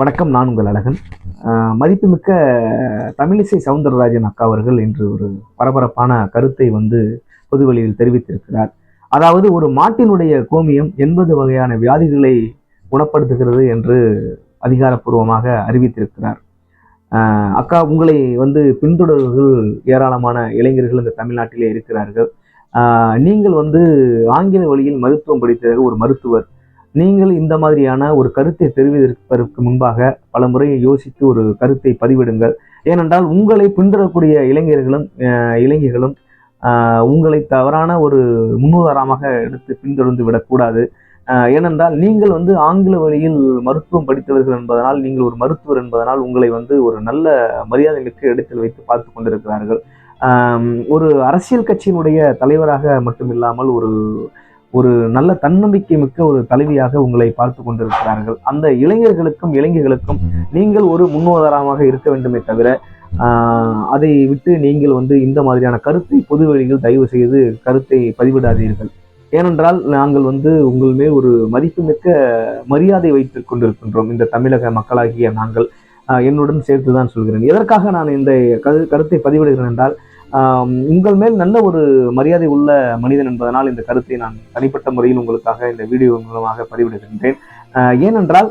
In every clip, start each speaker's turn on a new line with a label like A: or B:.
A: வணக்கம் நான் உங்கள் அழகன். மதிப்புமிக்க தமிழிசை சவுந்தரராஜன் அக்கா அவர்கள் இன்று ஒரு பரபரப்பான கருத்தை வந்து பொதுவெளியில் தெரிவித்திருக்கிறார். அதாவது ஒரு மாட்டினுடைய கோமியம் எண்பது வகையான வியாதிகளை குணப்படுத்துகிறது என்று அதிகாரப்பூர்வமாக அறிவித்திருக்கிறார். அக்கா உங்களை வந்து பின்தொடர்கள் ஏராளமான இளைஞர்கள் இந்த தமிழ்நாட்டிலே இருக்கிறார்கள். நீங்கள் வந்து ஆங்கில வழியில் மருத்துவம் படித்த ஒரு மருத்துவர். நீங்கள் இந்த மாதிரியான ஒரு கருத்தை தெரிவிப்பதற்கு முன்பாக பல முறையை யோசித்து ஒரு கருத்தை பதிவிடுங்கள். ஏனென்றால் உங்களை பின்தொடரக்கூடிய இளைஞர்களும் இளைஞர்களும் உங்களை தவறான ஒரு முன்னுதாரணமாக எடுத்து பின்தொடர்ந்து விடக்கூடாது. ஏனென்றால் நீங்கள் வந்து ஆங்கில வழியில் மருத்துவம் படித்தவர்கள் என்பதனால் நீங்கள் ஒரு மருத்துவர் என்பதனால் உங்களை வந்து ஒரு நல்ல மரியாதை மிக்க இடத்தில் வைத்து பார்த்து கொண்டிருக்கிறார்கள். ஒரு அரசியல் கட்சியினுடைய தலைவராக மட்டும் இல்லாமல் ஒரு ஒரு நல்ல தன்னம்பிக்கை மிக்க ஒரு தலைவியாக உங்களை பார்த்து கொண்டிருக்கிறார்கள். அந்த இளைஞர்களுக்கும் இளைஞர்களுக்கும் நீங்கள் ஒரு முன்னுதாரணமாக இருக்க வேண்டுமே தவிர அதை விட்டு நீங்கள் வந்து இந்த மாதிரியான கருத்தை பொது வழியில் தயவு செய்து கருத்தை பதிவிடாதீர்கள். ஏனென்றால் நாங்கள் வந்து உங்கள் மேல் ஒரு மதிப்புமிக்க மரியாதை வைத்துக் கொண்டிருக்கின்றோம். இந்த தமிழக மக்களாகிய நாங்கள் என்னுடன் சேர்த்து தான் சொல்கிறேன். எதற்காக நான் இந்த கரு கருத்தை பதிவிடுகிறேன் என்றால் உங்கள் மேல் நல்ல ஒரு மரியாதை உள்ள மனிதன் என்பதனால் இந்த கருத்தை நான் தனிப்பட்ட முறையில் உங்களுக்காக இந்த வீடியோ மூலமாக பதிவிடுகின்றேன். ஏனென்றால்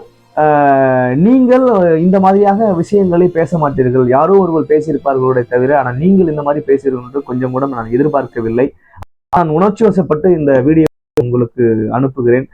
A: நீங்கள் இந்த மாதிரியாக விஷயங்களை பேச மாட்டீர்கள். யாரோ ஒருவர் பேசியிருப்பார்களோட தவிர ஆனால் நீங்கள் இந்த மாதிரி பேசுகிறீர்கள் என்று கொஞ்சம் கூட நான் எதிர்பார்க்கவில்லை. நான் உணர்ச்சி வசப்பட்டு இந்த வீடியோ உங்களுக்கு அனுப்புகிறேன்.